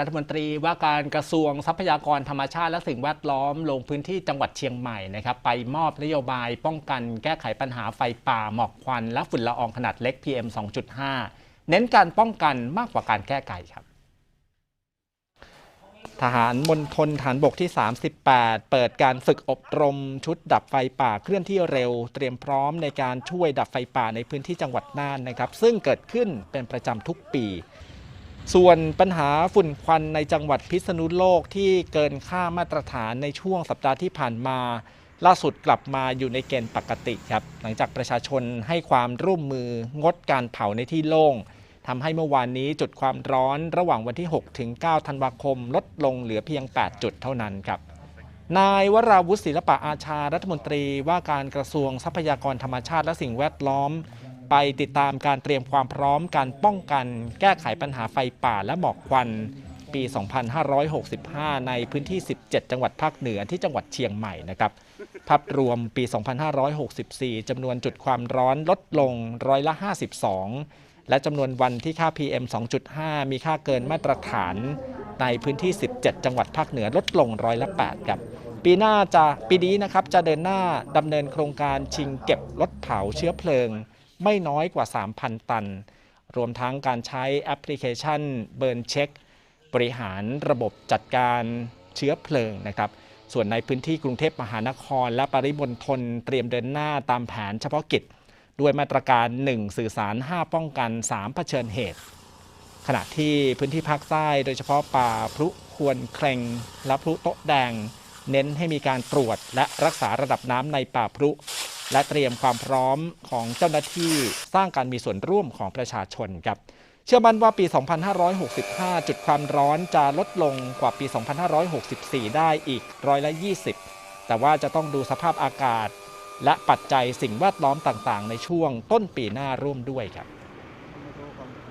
รัฐมนตรีว่าการกระทรวงทรัพยากรธรรมชาติและสิ่งแวดล้อมลงพื้นที่จังหวัดเชียงใหม่นะครับไปมอบนโยบายป้องกันแก้ไขปัญหาไฟป่าหมอกควัน และฝุ่นละอองขนาดเล็ก PM 2.5 เน้นการป้องกันมากกว่าการแก้ไขครับ ทหารมณฑลฐานบกที่ 38 เปิดการฝึกอบรมชุดดับไฟป่าเคลื่อนที่เร็ว เตรียมพร้อมในการช่วยดับไฟป่าในพื้นที่จังหวัดน่านนะครับ ซึ่งเกิดขึ้นเป็นประจำทุกปี ส่วนปัญหาฝุ่นควันในจังหวัดพิษณุโลกที่เกินค่ามาตรฐานในช่วงสัปดาห์ที่ผ่านมา ล่าสุดกลับมาอยู่ในเกณฑ์ปกติครับ หลังจากประชาชนให้ความร่วมมืองดการเผาในที่โล่งทำให้เมื่อวานนี้จุดความร้อนระหว่างวันที่ 6 ถึง 9 ธันวาคม ลดลงเหลือเพียง 8 จุดเท่านั้นครับนายวราวุฒิศิลปะอาชารัฐมนตรีว่าการกระทรวงทรัพยากรธรรมชาติและสิ่งแวดล้อม ไปติดตามการเตรียมความพร้อมการป้องกัน แก้ไขปัญหาไฟป่าและหมอกควัน ปี 2565 ในพื้นที่ 17 จังหวัดภาคเหนือที่จังหวัดเชียงใหม่นะครับภาพรวมปี 2564 จำนวนจุดความร้อนลดลงร้อยละ 52 และจำนวนวันที่ค่า PM 2.5 มีค่าเกินมาตรฐาน ในพื้นที่ 17 จังหวัดภาคเหนือลดลงร้อยละ 8 ครับปีหน้าจะปีนี้นะครับจะเดินหน้าดำเนินโครงการชิงเก็บลดเผาเชื้อเพลิง ไม่น้อยกว่า 3,000 ตัน รวมทั้งการใช้แอปพลิเคชันเบิร์นเช็คบริหารระบบจัดการเชื้อเพลิงนะครับส่วนในพื้นที่กรุงเทพมหานคร และปริมณฑลเตรียมเดินหน้าตามแผนเฉพาะกิจ ด้วยมาตรการ 1 สื่อสาร 5 ป้องกัน 3 เผชิญเหตุ ขณะที่พื้นที่ภาคใต้โดยเฉพาะป่าพลุควรเคลงและพลุโต๊ะแดง เน้นให้มีการตรวจและรักษาระดับน้ำในป่าพลุ และเตรียมความพร้อมของเจ้าหน้าที่สร้างการมีส่วนร่วมของประชาชนครับเชื่อมั่นว่าปี 2565 จุดความร้อนจะลดลงกว่าปี 2564 ได้อีกร้อยละ 20 แต่ว่าจะต้องดูสภาพอากาศ และปัจจัยสิ่งแวดล้อมต่างๆ ในช่วงต้นปีหน้าร่วมด้วยครับ